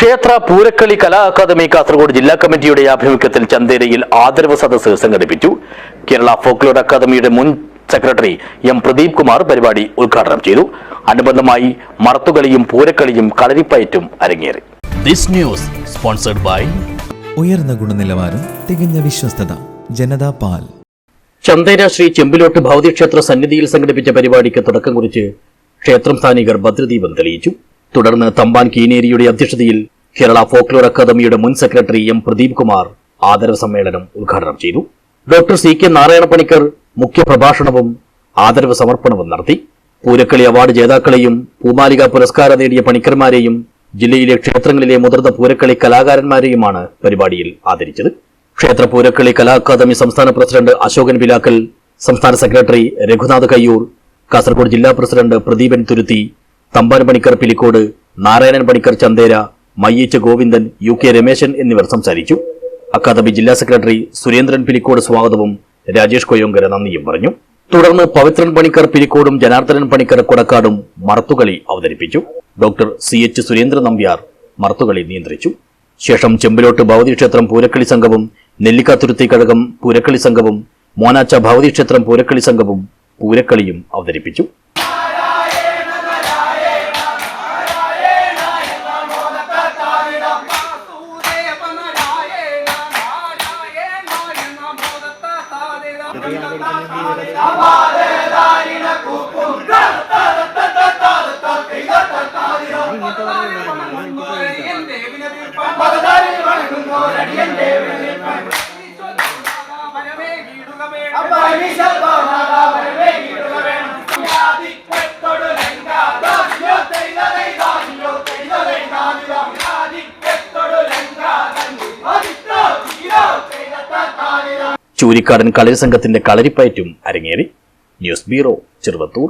ക്ഷേത്ര പൂരക്കളി കലാ അക്കാദമി കാസർഗോഡ് ജില്ലാ കമ്മിറ്റിയുടെ ആഭിമുഖ്യത്തിൽ ചന്തേരയിൽ ആദരവ് സദസ്സ് സംഘടിപ്പിച്ചു. കേരള ഫോക്ലോർ അക്കാദമിയുടെ മുൻ സെക്രട്ടറി എം പ്രദീപ് കുമാർ പരിപാടി ഉദ്ഘാടനം ചെയ്തു. അനുബന്ധമായി മറത്തുകളിയും പൂരക്കളിയും കളരിപ്പയറ്റും അരങ്ങേറി. This news sponsored by ഉയർന്ന ഗുണനിലവാരം തികഞ്ഞ വിശ്വസ്തത ജനതാ പാൽ. ചന്തേര ശ്രീ ചെമ്പിലോട്ട് ഭൗതിക്ഷേത്ര സന്നിധിയിൽ സംഘടിപ്പിച്ച പരിപാടിക്ക് തുടക്കം കുറിച്ച് ക്ഷേത്രം സ്ഥാനികർ ഭദ്രദീപം തെളിയിച്ചു. തുടർന്ന് തമ്പാൻ കീനേരിയുടെ അധ്യക്ഷതയിൽ കേരള ഫോക്ലോർ അക്കാദമിയുടെ മുൻ സെക്രട്ടറി എം പ്രദീപ് കുമാർ ആദരവ് സമ്മേളനം ഉദ്ഘാടനം ചെയ്തു. Doctor C K Narayana Panicker മുഖ്യപ്രഭാഷണവും ആദരവ് സമർപ്പണവും നടത്തി. പൂരക്കളി അവാർഡ് ജേതാക്കളെയും പൂമാലിക പുരസ്കാരം നേടിയ പണിക്കർമാരെയും ജില്ലയിലെ ക്ഷേത്രങ്ങളിലെ മുതിർന്ന പൂരക്കളി കലാകാരന്മാരെയുമാണ് പരിപാടിയിൽ ആദരിച്ചത്. ക്ഷേത്ര പൂരക്കളി കലാ അക്കാദമി സംസ്ഥാന പ്രസിഡന്റ് അശോകൻ ബിലാക്കൽ സംസ്ഥാന സെക്രട്ടറി രഘുനാഥ് കയ്യൂർ കാസർഗോഡ് ജില്ലാ president Pradeepan Thuruthi Thampan Panicker Pilicode Narayanan Panicker Chanthera മയ്യച്ച് Govindan U K Rameshan എന്നിവർ സംസാരിച്ചു. അക്കാദമി ജില്ലാ സെക്രട്ടറി സുരേന്ദ്രൻ പിലിക്കോട് സ്വാഗതവും രാജേഷ് കൊയ്യോങ്കര നന്ദിയും പറഞ്ഞു. തുടർന്ന് പവിത്രൻ പണിക്കർ പിലിക്കോടും ജനാർദ്ദനൻ പണിക്കർ കൊടക്കാടും മറത്തുകളി അവതരിപ്പിച്ചു. Doctor C H Surendran Nambiar Marathukali നിയന്ത്രിച്ചു. ശേഷം ചെമ്പിലോട്ട് ഭൗതി ക്ഷേത്രം പൂരക്കളി സംഘവും നെല്ലിക്കാത്തുരുത്തി കഴകം പൂരക്കളി സംഘവും മോനാച്ച ഭൗതി ക്ഷേത്രം പൂരക്കളി സംഘവും പൂരക്കളിയും അവതരിപ്പിച്ചു. আবার ചൂരിക്കാടൻ കളരി സംഘത്തിന്റെ കളരിപ്പയറ്റും അരങ്ങേറി ന്യൂസ് ബ്യൂറോ ചെറുവത്തൂർ.